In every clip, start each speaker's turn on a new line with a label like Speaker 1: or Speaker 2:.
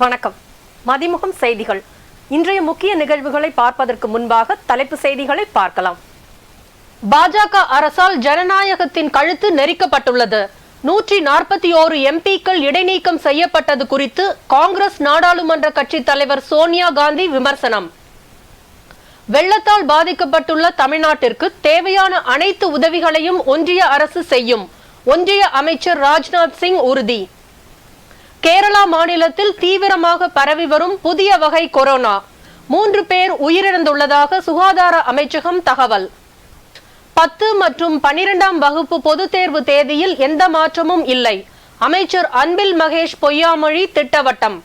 Speaker 1: வணக்கம். மதிமுகம் செய்திகள். இன்றைய முக்கிய நிகழ்வுகளை பார்ப்பதற்கு முன்பாக தலைப்பு செய்திகளை பார்க்கலாம். பாஜக அரசால் ஜனநாயகத்தின் கழுத்து நெரிக்கப்பட்டுள்ளது. நூற்றி நாற்பத்தி ஓரு எம்பிக்கள் இடைநீக்கம் செய்யப்பட்டது குறித்து காங்கிரஸ் நாடாளுமன்ற கட்சி தலைவர் சோனியா காந்தி விமர்சனம். வெள்ளத்தால் பாதிக்கப்பட்டுள்ள தமிழ்நாட்டிற்கு தேவையான அனைத்து உதவிகளையும் ஒன்றிய அரசு செய்யும். ஒன்றிய அமைச்சர் ராஜ்நாத் சிங் உறுதி. கேரளா மாநிலத்தில் தீவிரமாக பரவி வரும் புதிய வகை கொரோனா. மூன்று பேர் உயிரிழந்துள்ளதாக சுகாதார அமைச்சகம் தகவல். பத்து மற்றும் பனிரெண்டாம் வகுப்பு பொதுத் தேர்வு தேதியில் எந்த மாற்றமும் இல்லை. அமைச்சர் அன்பில் மகேஷ் பொய்யாமொழி திட்டவட்டம்.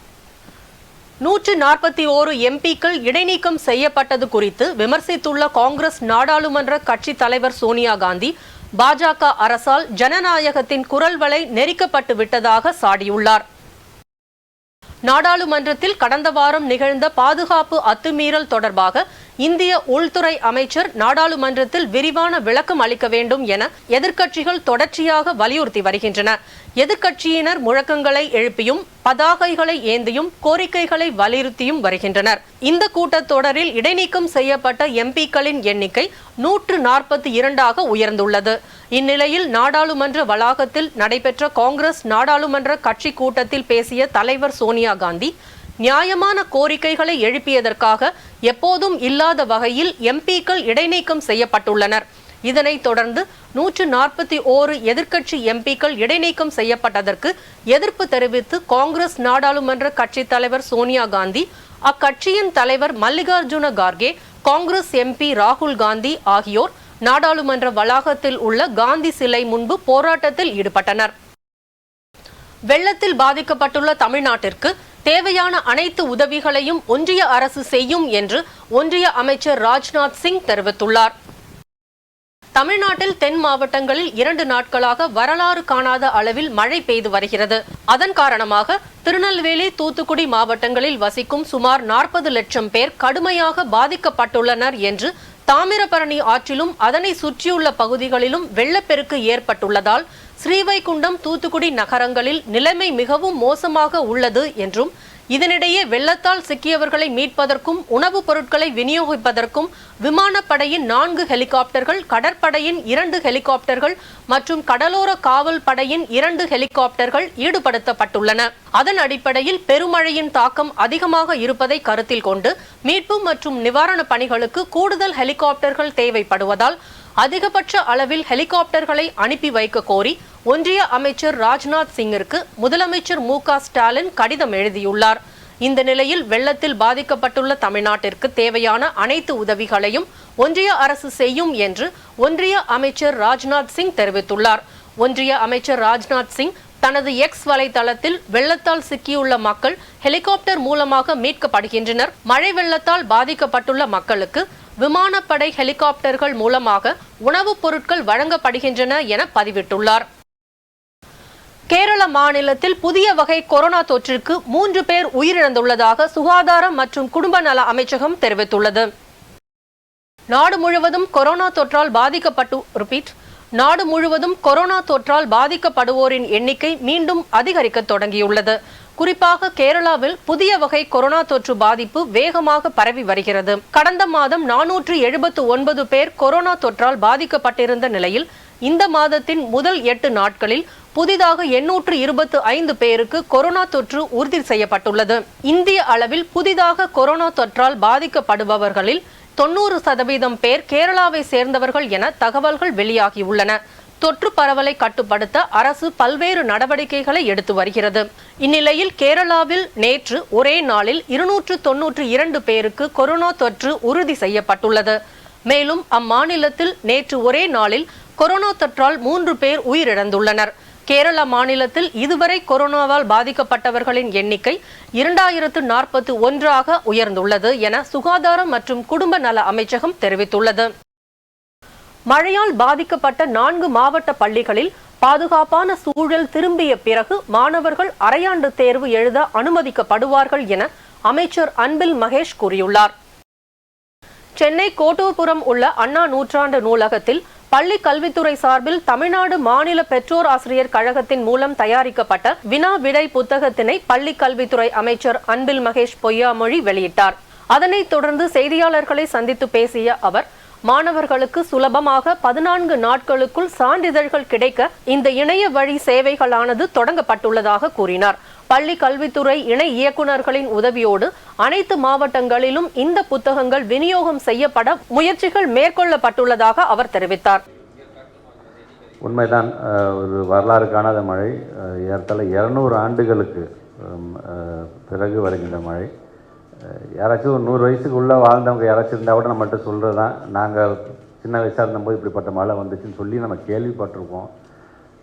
Speaker 1: நூற்று நாற்பத்தி ஓரு எம்பிக்கள் இடைநீக்கம் செய்யப்பட்டது குறித்து விமர்சித்துள்ள காங்கிரஸ் நாடாளுமன்ற கட்சி தலைவர் சோனியா காந்தி பாஜக அரசால் ஜனநாயகத்தின் குரல் வலை நெரிக்கப்பட்டு விட்டதாக சாடியுள்ளார். நாடாளுமன்றத்தில் கடந்த வாரம் நிகழ்ந்த பாதுகாப்பு அத்துமீறல் தொடர்பாக இந்திய உள்துறை அமைச்சர் நாடாளுமன்றத்தில் விரிவான விளக்கம் அளிக்க வேண்டும் என எதிர்க்கட்சிகள் தொடர்ச்சியாக வலியுறுத்தி வருகின்றன. எதிர்க்கட்சியினர் முழக்கங்களை எழுப்பியும் பதாகைகளை ஏந்தியும் கோரிக்கைகளை வலியுறுத்தியும் வருகின்றனர். இந்த கூட்டத்தொடரில் இடைநீக்கம் செய்யப்பட்ட எம்பிக்களின் எண்ணிக்கை நூற்று நாற்பத்தி இரண்டாக உயர்ந்துள்ளது. இந்நிலையில் நாடாளுமன்ற வளாகத்தில் நடைபெற்ற காங்கிரஸ் நாடாளுமன்ற கட்சி கூட்டத்தில் பேசிய தலைவர் சோனியா காந்தி நியாயமான கோரிக்கைகளை எழுப்பியதற்காக எப்போதும் இல்லாத வகையில் எம்பிக்கள் இடைநீக்கம் செய்யப்பட்டுள்ளனர். இதனைத் தொடர்ந்து நூற்று நாற்பத்தி ஓரு எதிர்க்கட்சி எம்பிக்கள் இடைநீக்கம் செய்யப்பட்டதற்கு எதிர்ப்பு தெரிவித்து காங்கிரஸ் நாடாளுமன்ற கட்சித் தலைவர் சோனியா காந்தி அக்கட்சியின் தலைவர் மல்லிகார்ஜுன கார்கே காங்கிரஸ் எம்பி ராகுல் காந்தி ஆகியோர் நாடாளுமன்ற வளாகத்தில் உள்ள காந்தி சிலை முன்பு போராட்டத்தில் ஈடுபட்டனர். வெள்ளத்தில் பாதிக்கப்பட்டுள்ள தமிழ்நாட்டிற்கு தேவையான அனைத்து உதவிகளையும் ஒன்றிய அரசு செய்யும் என்று ஒன்றிய அமைச்சர் ராஜ்நாத் சிங் தெரிவித்துள்ளார். தமிழ்நாட்டில் தென் மாவட்டங்களில் இரண்டு நாட்களாக வரலாறு காணாத அளவில் மழை பெய்து வருகிறது. அதன் காரணமாக திருநெல்வேலி தூத்துக்குடி மாவட்டங்களில் வசிக்கும் சுமார் நாற்பது லட்சம் பேர் கடுமையாக பாதிக்கப்பட்டுள்ளனர் என்று தாமிரபரணி ஆற்றிலும் அதனை சுற்றியுள்ள பகுதிகளிலும் வெள்ளப்பெருக்கு ஏற்பட்டுள்ளதால் ஸ்ரீவைகுண்டம் தூத்துக்குடி நகரங்களில் நிலைமை மிகவும் மோசமாக உள்ளது என்றும் இதனிடையே வெள்ளத்தால் சிக்கியவர்களை மீட்பதற்கும் உணவுப் பொருட்களை விநியோகிப்பதற்கும் விமானப்படையின் நான்கு ஹெலிகாப்டர்கள் கடற்படையின் இரண்டு ஹெலிகாப்டர்கள் மற்றும் கடலோர காவல் படையின் இரண்டு ஹெலிகாப்டர்கள் ஈடுபடுத்தப்பட்டுள்ளன. அதன் அடிப்படையில் பெருமழையின் தாக்கம் அதிகமாக இருப்பதை கருத்தில் கொண்டு மீட்பு மற்றும் நிவாரணப் பணிகளுக்கு கூடுதல் ஹெலிகாப்டர்கள் தேவைப்படுவதால் அதிகபட்ச அளவில் ஹெலிகாப்டர்களை அனுப்பி வைக்க கோரி ஒன்றிய அமைச்சர் ராஜ்நாத் சிங்கிற்கு முதலமைச்சர் மு ஸ்டாலின் கடிதம் எழுதியுள்ளார். இந்த நிலையில் வெள்ளத்தில் பாதிக்கப்பட்டுள்ள தமிழ்நாட்டிற்கு தேவையான அனைத்து உதவிகளையும் ஒன்றிய அரசு செய்யும் என்று ஒன்றிய அமைச்சர் ராஜ்நாத் சிங் தெரிவித்துள்ளார். ஒன்றிய அமைச்சர் ராஜ்நாத் சிங் தனது எக்ஸ் வலைதளத்தில் வெள்ளத்தால் சிக்கியுள்ள மக்கள் ஹெலிகாப்டர் மூலமாக மீட்கப்படுகின்றனர். மழை வெள்ளத்தால் பாதிக்கப்பட்டுள்ள மக்களுக்கு விமானப்படை ஹெலிகாப்டர்கள் மூலமாக உணவுப் பொருட்கள் வழங்கப்படுகின்றன என பதிவிட்டுள்ளார். கேரள மாநிலத்தில் புதிய வகை கொரோனா தொற்றிற்கு மூன்று பேர் உயிரிழந்துள்ளதாக சுகாதாரம் மற்றும் குடும்ப நல அமைச்சகம் தெரிவித்துள்ளது. நாடு முழுவதும் கொரோனா தொற்றால் பாதிக்கப்பட்டு ரிப்பீட் நாடு முழுவதும் கொரோனா தொற்றால் பாதிக்கப்படுவோரின் எண்ணிக்கை மீண்டும் அதிகரிக்க தொடங்கியுள்ளது. குறிப்பாக கேரளாவில் புதிய வகை கொரோனா தொற்று பாதிப்பு வேகமாக பரவி வருகிறது. கடந்த மாதம் நானூற்று எழுபத்து ஒன்பது பேர் கொரோனா தொற்றால் பாதிக்கப்பட்டிருந்த நிலையில் இந்த மாதத்தின் முதல் எட்டு நாட்களில் புதிதாக எண்ணூற்று இருபத்து ஐந்து பேருக்கு கொரோனா தொற்று உறுதி செய்யப்பட்டுள்ளது. இந்திய அளவில் புதிதாக கொரோனா தொற்றால் பாதிக்கப்படுபவர்களில் தொண்ணூறு சதவீதம் பேர் கேரளாவை சேர்ந்தவர்கள் என தகவல்கள் வெளியாகியுள்ளன. தொற்று பரவலை கட்டுப்படுத்த அரசு பல்வேறு நடவடிக்கைகளை எடுத்து வருகிறது. இந்நிலையில் கேரளாவில் நேற்று ஒரே நாளில் இருநூற்று தொன்னூற்று இரண்டு பேருக்கு கொரோனா தொற்று உறுதி செய்யப்பட்டுள்ளது. மேலும் அம்மாநிலத்தில் நேற்று ஒரே நாளில் கொரோனா தொற்றால் மூன்று பேர் உயிரிழந்துள்ளனர். கேரள மாநிலத்தில் இதுவரை கொரோனாவால் பாதிக்கப்பட்டவர்களின் எண்ணிக்கை இரண்டாயிரத்து நாற்பத்தி ஒன்றாக உயர்ந்துள்ளது என சுகாதாரம் மற்றும் குடும்ப நல அமைச்சகம் தெரிவித்துள்ளது. மழையால் பாதிக்கப்பட்ட நான்கு மாவட்ட பள்ளிகளில் பாதுகாப்பான சூழல் திரும்பிய பிறகு மாணவர்கள் அரையாண்டு தேர்வு எழுத அனுமதிக்கப்படுவார்கள் என அமைச்சர் அன்பில் மகேஷ் கூறியுள்ளார். சென்னை கோட்டூர்புரம் உள்ள அண்ணா நூற்றாண்டு நூலகத்தில் பள்ளி கல்வித்துறை சார்பில் தமிழ்நாடு மாநில பெற்றோர் ஆசிரியர் கழகத்தின் மூலம் தயாரிக்கப்பட்ட வினா விடை புத்தகத்தினை பள்ளி கல்வித்துறை அமைச்சர் அன்பில் மகேஷ் பொய்யாமொழி வெளியிட்டார். அதனைத் தொடர்ந்து செய்தியாளர்களை சந்தித்து பேசிய அவர் மாணவர்களுக்கு சுலபமாக பதினான்கு நாட்களுக்குள் சான்றிதழ்கள் கிடைக்க இந்த இணைய வழி சேவைகளானது தொடங்கப்பட்டுள்ளதாக கூறினார். பள்ளி கல்வித்துறை இணை இயக்குநர்களின் உதவியோடு அனைத்து மாவட்டங்களிலும் இந்த புத்தகங்கள் விநியோகம் செய்யப்பட முயற்சிகள் மேற்கொள்ளப்பட்டுள்ளதாக அவர் தெரிவித்தார்.
Speaker 2: உண்மைதான் ஒரு வரலாறு காணாத மழை ஏறத்தாழ இரநூறு ஆண்டுகளுக்கு பிறகு வருகின்ற மழை. யாராச்சும் ஒரு நூறு வயசுக்கு உள்ளே வாழ்ந்தவங்க யாராச்சும் இருந்தால் கூட நம்மகிட்ட சொல்கிறது தான் நாங்கள் சின்ன வயசாக இருந்தபோது இப்படிப்பட்ட மழை வந்துச்சுன்னு சொல்லி நம்ம கேள்விப்பட்டிருப்போம்.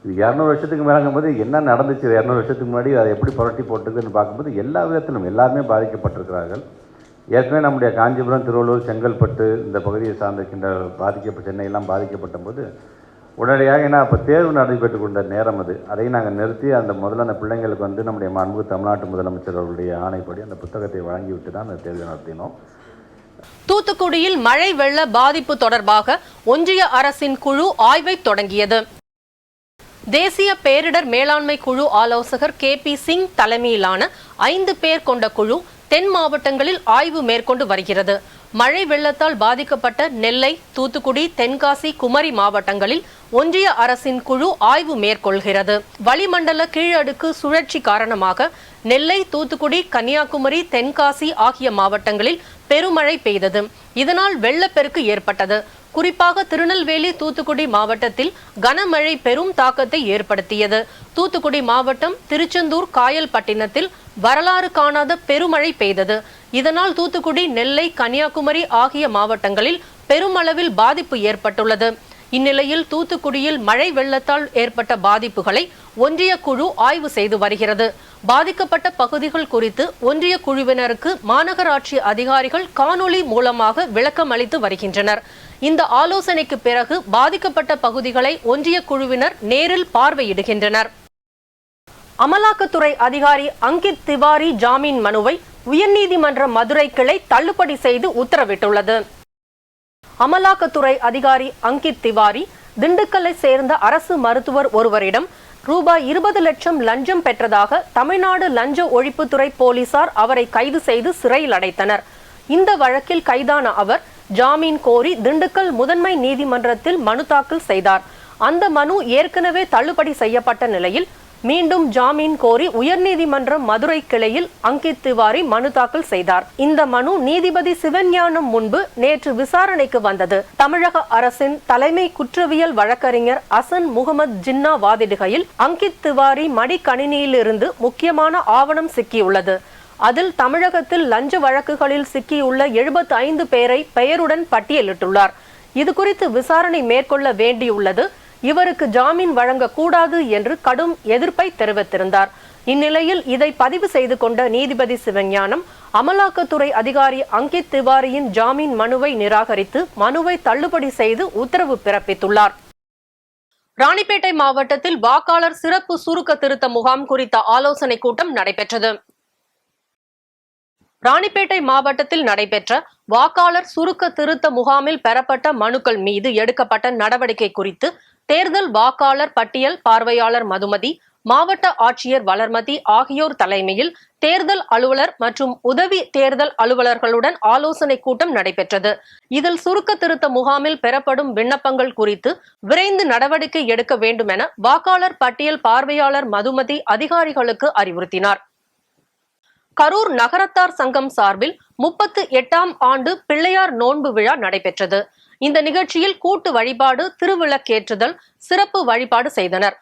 Speaker 2: இது இரநூறு வருஷத்துக்கு மேலங்கும்போது என்ன நடந்துச்சு? இரநூறு வருஷத்துக்கு முன்னாடி அதை எப்படி புரட்டி போட்டுக்குன்னு பார்க்கும்போது எல்லா விதத்திலும் எல்லாருமே பாதிக்கப்பட்டிருக்கிறார்கள். ஏற்கனவே நம்முடைய காஞ்சிபுரம் திருவள்ளூர் செங்கல்பட்டு இந்த பகுதியை சார்ந்திருக்கின்ற பாதிக்கப்பட்ட சென்னையெல்லாம் பாதிக்கப்பட்ட போது உடனடியாக ஏன்னா அப்போ தேர்வு நடைபெற்று கொண்ட நேரம் அது. அதையும் நாங்கள் நிறுத்தி அந்த முதல்ல அந்த பிள்ளைங்களுக்கு வந்து நம்முடைய அன்பு தமிழ்நாட்டு முதலமைச்சர் அவருடைய ஆணைப்படி அந்த புத்தகத்தை வழங்கிவிட்டு தான் அந்த தேர்வு நடத்தினோம்.
Speaker 1: தூத்துக்குடியில் மழை வெள்ள பாதிப்பு தொடர்பாக ஒன்றிய அரசின் குழு ஆய்வை தொடங்கியது. தேசிய பேரிடர் மேலாண்மை குழு ஆலோசகர் கே பி சிங் தலைமையிலான ஐந்து பேர் கொண்ட குழு தென் மாவட்டங்களில் ஆய்வு மேற்கொண்டு வருகிறது. மழை வெள்ளத்தால் பாதிக்கப்பட்ட நெல்லை தூத்துக்குடி தென்காசி குமரி மாவட்டங்களில் ஒன்றிய அரசின் குழு ஆய்வு மேற்கொள்கிறது. வளிமண்டல கீழடுக்கு சுழற்சி காரணமாக நெல்லை தூத்துக்குடி கன்னியாகுமரி தென்காசி ஆகிய மாவட்டங்களில் பெருமழை பெய்தது. இதனால் வெள்ளப்பெருக்கு ஏற்பட்டது. குறிப்பாக திருநெல்வேலி தூத்துக்குடி மாவட்டத்தில் கனமழை பெரும் தாக்கத்தை ஏற்படுத்தியது. தூத்துக்குடி மாவட்டம் திருச்செந்தூர் காயல்பட்டினத்தில் வரலாறு காணாத பெருமழை பெய்தது. இதனால் தூத்துக்குடி நெல்லை கன்னியாகுமரி ஆகிய மாவட்டங்களில் பெருமளவில் பாதிப்பு ஏற்பட்டுள்ளது. இந்நிலையில் தூத்துக்குடியில் மழை வெள்ளத்தால் ஏற்பட்ட பாதிப்புகளை ஒன்றிய குழு ஆய்வு செய்து வருகிறது. பாதிக்கப்பட்ட பகுதிகள் குறித்து ஒன்றிய குழுவினருக்கு மாநகராட்சி அதிகாரிகள் காணொளி மூலமாக விளக்கம் அளித்து வருகின்றனர். இந்த ஆலோசனைக்கு பிறகு பாதிக்கப்பட்ட பகுதிகளை ஒன்றிய குழுவினர் நேரில் பார்வையிடுகின்றனர். அமலாக்கத்துறை அதிகாரி அங்கித் திவாரி ஜாமீன் மனுவை உயர்நீதிமன்ற மதுரை கிளை தள்ளுபடி செய்து உத்தரவிட்டுள்ளது. அமலாக்கத்துறை அதிகாரி அங்கித் திவாரி திண்டுக்கல்லை சேர்ந்த அரசு மருத்துவர் ஒருவரிடம் ரூபாய் இருபது லட்சம் லஞ்சம் பெற்றதாக தமிழ்நாடு லஞ்ச ஒழிப்புத்துறை போலீசார் அவரை கைது செய்து சிறையில் அடைத்தனர். இந்த வழக்கில் கைதான அவர் ஜாமீன் கோரி திண்டுக்கல் முதன்மை நீதிமன்றத்தில் மனு தாக்கல் செய்தார். அந்த மனு ஏற்கனவே தள்ளுபடி செய்யப்பட்ட நிலையில் மீண்டும் ஜாமீன் கோரி உயர்நீதிமன்றம் மதுரை கிளையில் அங்கித் திவாரி மனு தாக்கல் செய்தார். இந்த மனு நீதிபதி சிவஞானம் முன்பு நேற்று விசாரணைக்கு வந்தது. தமிழக அரசின் தலைமை குற்றவியல் வழக்கறிஞர் அசன் முகமது ஜின்னா வாதிடுகையில் அங்கித் திவாரி மடிக்கணினியிலிருந்து முக்கியமான ஆவணம் சிக்கியுள்ளது. அதில் தமிழகத்தில் லஞ்ச வழக்குகளில் சிக்கியுள்ள எழுபத்தி ஐந்து பேரை பெயருடன் பட்டியலிட்டுள்ளார். இது குறித்து விசாரணை மேற்கொள்ள வேண்டியுள்ளது. இவருக்கு ஜாமீன் வழங்கக்கூடாது என்று கடும் எதிர்ப்பை தெரிவித்திருந்தார். இந்நிலையில் இதை பதிவு செய்து கொண்ட நீதிபதி சிவஞானம் அமலாக்கத்துறை அதிகாரி அங்கித் திவாரியின் ஜாமீன் மனுவை நிராகரித்து மனுவை தள்ளுபடி செய்து உத்தரவு பிறப்பித்துள்ளார். ராணிப்பேட்டை மாவட்டத்தில் வாக்காளர் சிறப்பு சுருக்க திருத்த முகாம் குறித்த ஆலோசனை கூட்டம் நடைபெற்றது. ராணிப்பேட்டை மாவட்டத்தில் நடைபெற்ற வாக்காளர் சுருக்க திருத்த முகாமில் பெறப்பட்ட மனுக்கள் மீது எடுக்கப்பட்ட நடவடிக்கை குறித்து தேர்தல் வாக்காளர் பட்டியல் பார்வையாளர் மதுமதி மாவட்ட ஆட்சியர் வளர்மதி ஆகியோர் தலைமையில் தேர்தல் அலுவலர் மற்றும் உதவி தேர்தல் அலுவலர்களுடன் ஆலோசனை கூட்டம் நடைபெற்றது. இதில் சுருக்க திருத்த முகாமில் பெறப்படும் விண்ணப்பங்கள் குறித்து விரைந்து நடவடிக்கை எடுக்க வேண்டும் என வாக்காளர் பட்டியல் பார்வையாளர் மதுமதி அதிகாரிகளுக்கு அறிவுறுத்தினார். கரூர் நகரத்தார் சங்கம் சார்பில் முப்பத்து எட்டாம் ஆண்டு பிள்ளையார் நோன்பு விழா நடைபெற்றது. இந்த நிகழ்ச்சியில் கூட்டு வழிபாடு திருவிளக்கேற்றுதல் சிறப்பு வழிபாடு செய்தனர்.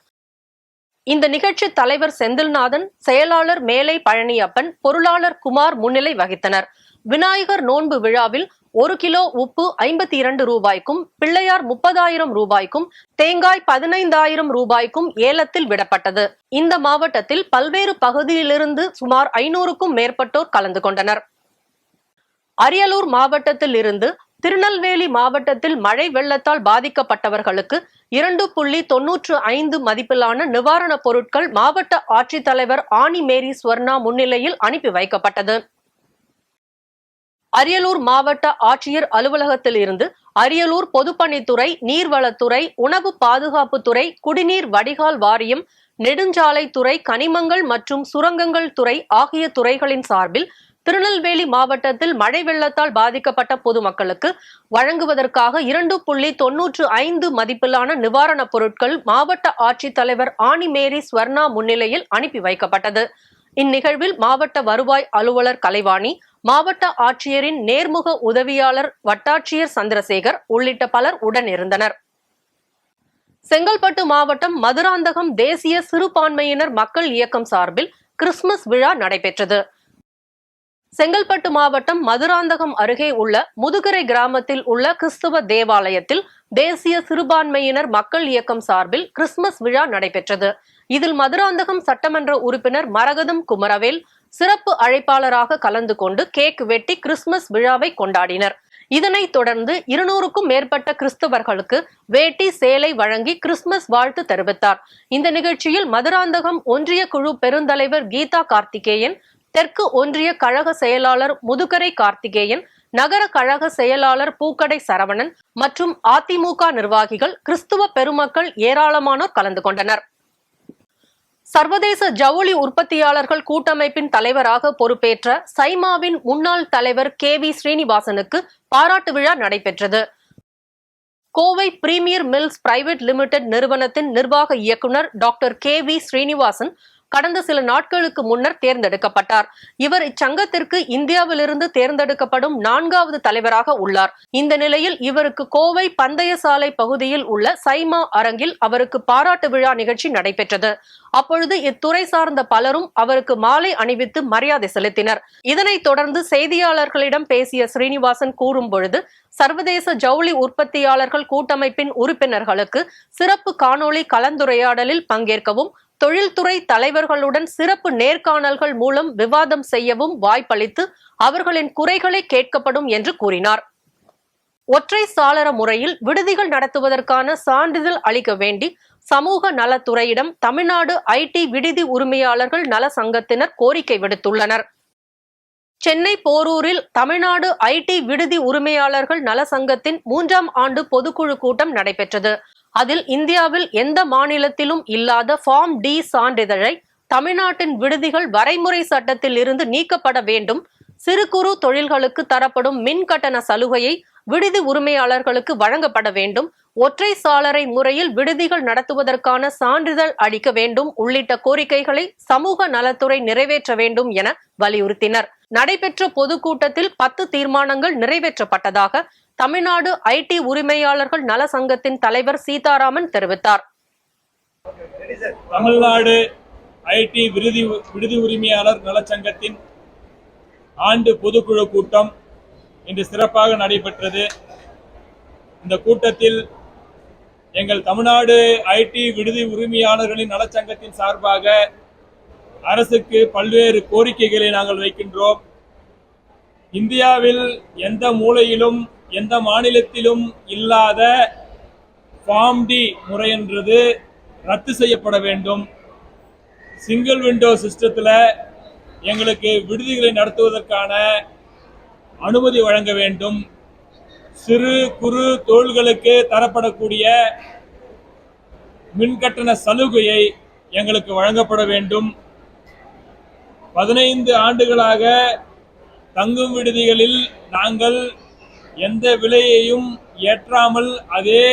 Speaker 1: இந்த நிகழ்ச்சி தலைவர் செந்தில்நாதன் செயலாளர் மேலை பழனியப்பன் பொருளாளர் குமார் முன்னிலை வகித்தனர். விநாயகர் நோன்பு விழாவில் ஒரு கிலோ உப்பு ஐம்பத்தி இரண்டு ரூபாய்க்கும் பிள்ளையார் முப்பதாயிரம் ரூபாய்க்கும் தேங்காய் பதினைந்தாயிரம் ரூபாய்க்கும் ஏலத்தில் விடப்பட்டது. இந்த மாவட்டத்தில் பல்வேறு பகுதியிலிருந்து சுமார் ஐநூறுக்கும் மேற்பட்டோர் கலந்து கொண்டனர். அரியலூர் மாவட்டத்தில் இருந்து திருநெல்வேலி மாவட்டத்தில் மழை வெள்ளத்தால் பாதிக்கப்பட்டவர்களுக்கு இரண்டு புள்ளி தொன்னூற்று ஐந்து மதிப்பிலான நிவாரணப் பொருட்கள் மாவட்ட ஆட்சித்தலைவர் ஆனி மேரி ஸ்வர்ணா முன்னிலையில் அனுப்பி வைக்கப்பட்டது. அரியலூர் மாவட்ட ஆட்சியர் அலுவலகத்தில் இருந்து அரியலூர் பொதுப்பணித்துறை நீர்வளத்துறை உணவு பாதுகாப்புத்துறை குடிநீர் வடிகால் வாரியம் நெடுஞ்சாலைத்துறை கனிமங்கள் மற்றும் சுரங்கங்கள் துறை ஆகிய துறைகளின் சார்பில் திருநெல்வேலி மாவட்டத்தில் மழை வெள்ளத்தால் பாதிக்கப்பட்ட பொதுமக்களுக்கு வழங்குவதற்காக இரண்டு புள்ளி தொன்னூற்று ஐந்து மதிப்பிலான நிவாரணப் பொருட்கள் மாவட்ட ஆட்சித்தலைவர் ஆணிமேரி ஸ்வர்ணா முன்னிலையில் அனுப்பி வைக்கப்பட்டது. இந்நிகழ்வில் மாவட்ட வருவாய் அலுவலர் கலைவாணி மாவட்ட ஆட்சியரின் நேர்முக உதவியாளர் வட்டாட்சியர் சந்திரசேகர் உள்ளிட்ட பலர் உடன் இருந்தனர் செங்கல்பட்டு மாவட்டம் மதுராந்தகம் தேசிய சிறுபான்மையினர் மக்கள் இயக்கம் சார்பில் கிறிஸ்துமஸ் விழா நடைபெற்றது. செங்கல்பட்டு மாவட்டம் மதுராந்தகம் அருகே உள்ள முதுகரை கிராமத்தில் உள்ள கிறிஸ்துவ தேவாலயத்தில் தேசிய சிறுபான்மையினர் மக்கள் இயக்கம் சார்பில் கிறிஸ்துமஸ் விழா நடைபெற்றது. இதில் மதுராந்தகம் சட்டமன்ற உறுப்பினர் மரகதம் குமரவேல் சிறப்பு அழைப்பாளராக கலந்து கொண்டு கேக் வெட்டி கிறிஸ்துமஸ் விழாவை கொண்டாடினர். இதனைத் தொடர்ந்து இருநூறுக்கும் மேற்பட்ட கிறிஸ்தவர்களுக்கு வேட்டி சேலை வழங்கி கிறிஸ்துமஸ் வாழ்த்து தெரிவித்தார். இந்த நிகழ்ச்சியில் மதுராந்தகம் ஒன்றிய குழு பெருந்தலைவர் கீதா கார்த்திகேயன் தெற்கு ஒன்றிய கழக செயலாளர் முதுகரை கார்த்திகேயன் நகர கழக செயலாளர் பூக்கடை சரவணன் மற்றும் அதிமுக நிர்வாகிகள் கிறிஸ்துவ பெருமக்கள் ஏராளமானோர் கலந்து கொண்டனர். சர்வதேச ஜவுளி உற்பத்தியாளர்கள் கூட்டமைப்பின் தலைவராக பொறுப்பேற்ற சைமாவின் முன்னாள் தலைவர் கே வி ஸ்ரீனிவாசனுக்கு பாராட்டு விழா நடைபெற்றது. Kovai premier mills private limited நிறுவனத்தின் நிர்வாக இயக்குனர் டாக்டர் கே வி ஸ்ரீனிவாசன் கடந்த சில நாட்களுக்கு முன்னர் தேர்ந்தெடுக்கப்பட்டார். இவர் இச்சங்கத்திற்கு இந்தியாவிலிருந்து தேர்ந்தெடுக்கப்படும் நான்காவது தலைவராக உள்ளார். இந்த நிலையில் இவருக்கு கோவை பந்தய சாலை பகுதியில் உள்ள சைமா அரங்கில் அவருக்கு பாராட்டு விழா நிகழ்ச்சி நடைபெற்றது. அப்பொழுது இத்துறை சார்ந்த பலரும் அவருக்கு மாலை அணிவித்து மரியாதை செலுத்தினர். இதனைத் தொடர்ந்து செய்தியாளர்களிடம் பேசிய ஸ்ரீனிவாசன் கூறும் பொழுது சர்வதேச ஜவுளி உற்பத்தியாளர்கள் கூட்டமைப்பின் உறுப்பினர்களுக்கு சிறப்பு காணொளி கலந்துரையாடலில் பங்கேற்கவும் தொழில்துறை தலைவர்களுடன் சிறப்பு நேர்காணல்கள் மூலம் விவாதம் செய்யவும் வாய்ப்பளித்து அவர்களின் குறைகளை கேட்கப்படும் என்று கூறினார். ஒற்றை சாளர முறையில் விடுதிகள் நடத்துவதற்கான சான்றிதழ் அளிக்க வேண்டி சமூக நலத்துறையிடம் தமிழ்நாடு ஐடி விடுதி உரிமையாளர்கள் நல சங்கத்தினர் கோரிக்கை விடுத்துள்ளனர். சென்னை போரூரில் தமிழ்நாடு ஐடி விடுதி உரிமையாளர்கள் நல சங்கத்தின் மூன்றாம் ஆண்டு பொதுக்குழு கூட்டம் நடைபெற்றது. அதில் இந்தியாவில் எந்த மாநிலத்திலும் இல்லாத ஃபார்ம் டி சான்றிதழை தமிழ்நாட்டின் விடுதிகள் வரைமுறை சட்டத்தில் இருந்து நீக்கப்பட வேண்டும். சிறு குறு தொழில்களுக்கு தரப்படும் மின் கட்டண சலுகையை விடுதி உரிமையாளர்களுக்கு வழங்கப்பட வேண்டும். ஒற்றை சாளரை முறையில் விடுதிகள் நடத்துவதற்கான சான்றிதழ் அளிக்க வேண்டும் உள்ளிட்ட கோரிக்கைகளை சமூக நலத்துறை நிறைவேற்ற வேண்டும் என வலியுறுத்தினர். நடைபெற்ற பொதுக்கூட்டத்தில் பத்து தீர்மானங்கள் நிறைவேற்றப்பட்டதாக தமிழ்நாடு ஐடி உரிமையாளர்கள் நல சங்கத்தின் தலைவர் சீதாராமன் தெரிவித்தார்.
Speaker 3: தமிழ்நாடு ஐடி விருதி விடுதி உரிமையாளர் நலச்சங்கத்தின் ஆண்டு பொதுக்குழு கூட்டம் இன்று சிறப்பாக நடைபெற்றது. இந்த கூட்டத்தில் எங்கள் தமிழ்நாடு ஐடி விடுதி உரிமையாளர்களின் நலச்சங்கத்தின் சார்பாக அரசுக்கு பல்வேறு கோரிக்கைகளை நாங்கள் வைக்கின்றோம். இந்தியாவில் எந்த மூலையிலும் எந்த மாநிலத்திலும் இல்லாத ஃபார்ம் டி முறையென்றது ரத்து செய்யப்பட வேண்டும். சிங்கிள் விண்டோ சிஸ்டத்தில் எங்களுக்கு விடுதிகளை நடத்துவதற்கான அனுமதி வழங்க வேண்டும். சிறு குறு தொழில்களுக்கு தரப்படக்கூடிய மின்கட்டண சலுகையை எங்களுக்கு வழங்கப்பட வேண்டும். பதினைந்து ஆண்டுகளாக தங்கும் விடுதிகளில் நாங்கள் எந்த விலையையும் ஏற்றாமல் அதே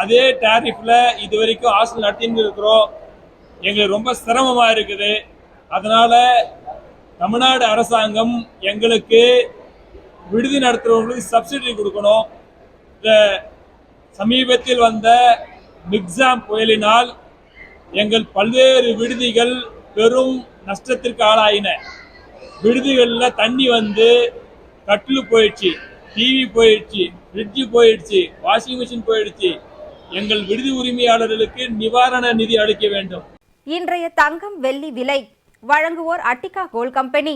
Speaker 3: அதே டேரிஃப்ல இது வரைக்கும் ஹாஸ்டல் நடத்தின்னு இருக்கிறோம். எங்களுக்கு ரொம்ப சிரமமா இருக்குது. அதனால தமிழ்நாடு அரசாங்கம் எங்களுக்கு விடுதி நடத்துறவங்களுக்கு சப்சிடி கொடுக்கணும். இந்த சமீபத்தில் வந்த மிக்ஸாம் புயலினால் எங்கள் பல்வேறு விடுதிகள் பெரும் நஷ்டத்திற்கு ஆளாயின. விடுதிகளில் தண்ணி வந்து கட்டில் போயிடுச்சு டிவி போயிடுச்சு ஃப்ரிட்ஜு போயிடுச்சு வாஷிங் மிஷின் போயிடுச்சு. எங்கள் விடுதி உரிமையாளர்களுக்கு நிவாரண நிதி அளிக்க வேண்டும்.
Speaker 4: இன்றைய தங்கம் வெள்ளி விலை வழங்குவோர் அட்டிகா கோல் கம்பெனி.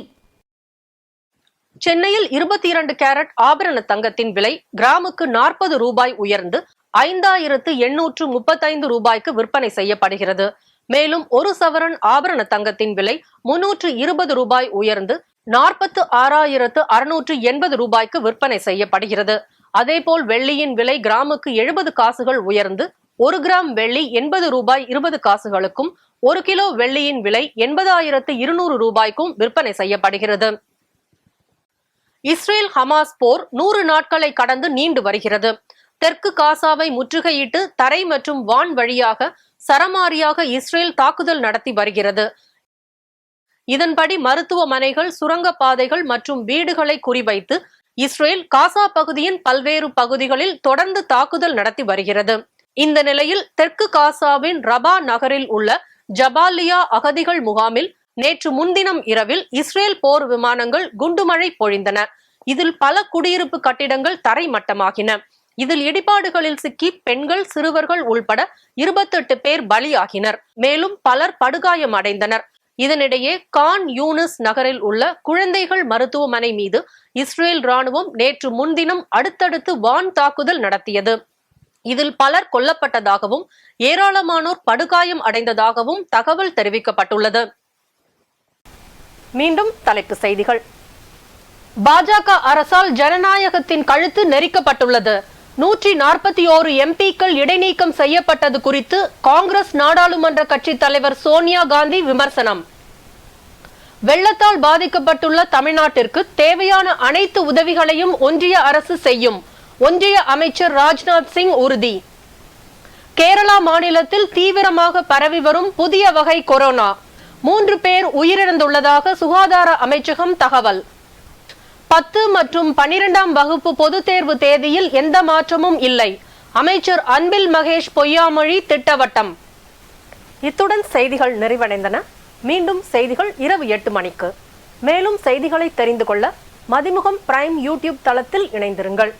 Speaker 1: சென்னையில் இருபத்தி இரண்டு கேரட் ஆபரண தங்கத்தின் விலை கிராமுக்கு நாற்பது ரூபாய் உயர்ந்து ஐந்தாயிரத்து எண்ணூற்று முப்பத்தைந்து ரூபாய்க்கு விற்பனை செய்யப்படுகிறது. மேலும் ஒரு சவரன் ஆபரண தங்கத்தின் விலை முன்னூற்று இருபது ரூபாய் உயர்ந்து நாற்பத்து ஆறாயிரத்து அறுநூற்று எண்பது ரூபாய்க்கு விற்பனை செய்யப்படுகிறது. அதேபோல் வெள்ளியின் விலை கிராமுக்கு எழுபது காசுகள் உயர்ந்து ஒரு கிராம் வெள்ளி எண்பது ரூபாய் இருபது காசுகளுக்கும் ஒரு கிலோ வெள்ளியின் விலை எண்பதாயிரத்து இருநூறு ரூபாய்க்கும் விற்பனை செய்யப்படுகிறது. இஸ்ரேல் ஹமாஸ் போர் நூறு நாட்களை கடந்து நீண்டு வருகிறது. தெற்கு காசாவை முற்றுகையிட்டு தரை மற்றும் வான் வழியாக சரமாரியாக இஸ்ரேல் தாக்குதல் நடத்தி வருகிறது. இதன்படி மருத்துவமனைகள் சுரங்கப் பாதைகள் மற்றும் வீடுகளை குறிவைத்து இஸ்ரேல் காசா பகுதியின் பல்வேறு பகுதிகளில் தொடர்ந்து தாக்குதல் நடத்தி வருகிறது. இந்த நிலையில் தெற்கு காசாவின் ரபா நகரில் உள்ள ஜபாலியா அகதிகள் முகாமில் நேற்று முன்தினம் இரவில் இஸ்ரேல் போர் விமானங்கள் குண்டுமழை பொழிந்தன. இதில் பல குடியிருப்பு கட்டிடங்கள் தரைமட்டமாகின. இதில் இடிபாடுகளில் சிக்கி பெண்கள் சிறுவர்கள் உள்பட இருபத்தெட்டு பேர் பலியாகினர். மேலும் பலர் படுகாயம் அடைந்தனர் இதனிடையே கான் யூனிஸ் நகரில் உள்ள குழந்தைகள் மருத்துவமனை மீது இஸ்ரேல் ராணுவம் நேற்று முன்தினம் அடுத்தடுத்து வான் தாக்குதல் நடத்தியது. இதில் பலர் கொல்லப்பட்டதாகவும் ஏராளமானோர் படுகாயம் அடைந்ததாகவும் தகவல் தெரிவிக்கப்பட்டுள்ளது. மீண்டும் தலைப்பு செய்திகள். பாஜக அரசால் ஜனநாயகத்தின் கழுத்து நெரிக்கப்பட்டுள்ளது. நூற்றி நாற்பத்தி ஓரு எம்பிக்கள் இடைநீக்கம் செய்யப்பட்டது குறித்து காங்கிரஸ் நாடாளுமன்ற கட்சித் தலைவர் சோனியா காந்தி விமர்சனம். வெள்ளத்தால் பாதிக்கப்பட்டுள்ள தமிழ்நாட்டிற்கு தேவையான அனைத்து உதவிகளையும் ஒன்றிய அரசு செய்யும். ஒன்றிய அமைச்சர் ராஜ்நாத் சிங் உறுதி. கேரளா மாநிலத்தில் தீவிரமாக பரவி வரும் புதிய வகை கொரோனா. மூன்று பேர் உயிரிழந்துள்ளதாக சுகாதார அமைச்சகம் தகவல். பத்து மற்றும் பனிரெண்டாம் வகுப்பு பொதுத் தேர்வு தேதியில் எந்த மாற்றமும் இல்லை. அமைச்சர் அன்பில் மகேஷ் பொய்யாமொழி திட்டவட்டம். இத்துடன் செய்திகள் நிறைவடைந்தன. மீண்டும் செய்திகள் இரவு எட்டு மணிக்கு. மேலும் செய்திகளை தெரிந்து கொள்ள மதிமுகம் பிரைம் யூடியூப் தளத்தில் இணைந்திருங்கள்.